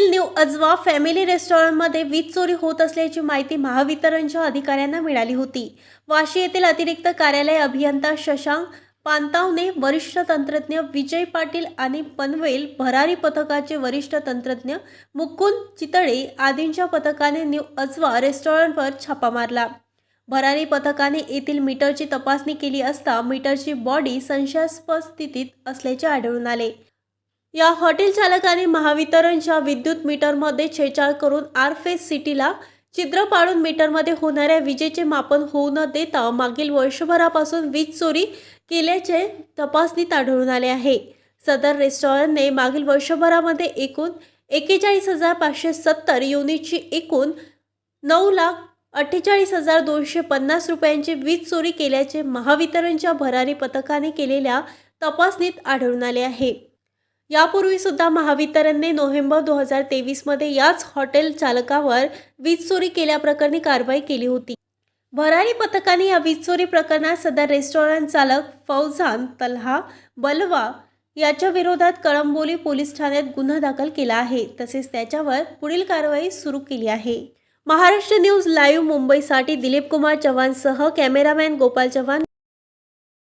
New अजवा family रेस्टॉरंटमध्ये वीज चोरी होत असल्याची माहिती महावितरणच्या अधिकाऱ्यांना मिळाली होती. वाशी येथील अतिरिक्त कार्यालय अभियंता शशांक पांतावने वरिष्ठ तंत्रज्ञ विजय पाटील आणि पनवेल भरारी पथकाचे वरिष्ठ तंत्रज्ञ मुकुंद चितळे आदींच्या पथकाने न्यू अजवा रेस्टॉरंटवर छापा मारला. भरारी पथकाने येथील मीटरची तपासणी केली असता मीटरची बॉडी संशयास्पद स्थितीत असल्याचे आढळून आले. या हॉटेल चालकाने महावितरणच्या विद्युत मीटरमध्ये छेडछाड करून आरफेस सिटीला छिद्र पाडून मीटरमध्ये होणाऱ्या विजेचे मापन होऊ न देता मागील वर्षभरापासून वीज चोरी केल्याचे तपासणीत आढळून आले आहे. सदर रेस्टॉरंटने मागील वर्षभरामध्ये एकूण एकेचाळीस हजार पाचशे सत्तर युनिटची एकूण नऊ लाख अठ्ठेचाळीस हजार दोनशे पन्नास रुपयांची वीज चोरी केल्याचे महावितरणच्या भरारी पथकाने केलेल्या तपासणीत आढळून आले आहे. यापूर्वी सुद्धा महावितरणने नोव्हेंबर दोन हजार तेवीसमध्ये याच हॉटेल चालकावर वीज चोरी केल्याप्रकरणी कारवाई केली होती. भरारी पथकाने या वीज चोरी प्रकरणात सदर रेस्टॉरंट चालक फौजान तल्हा बलवा याच्या विरोधात कळंबोली पोलीस ठाण्यात गुन्हा दाखल केला आहे. तसेच त्याच्यावर पुढील कारवाई सुरू केली आहे. महाराष्ट्र न्यूज लाईव्ह मुंबईसाठी दिलीप कुमार चव्हाणसह कॅमेरामॅन गोपाल चव्हाण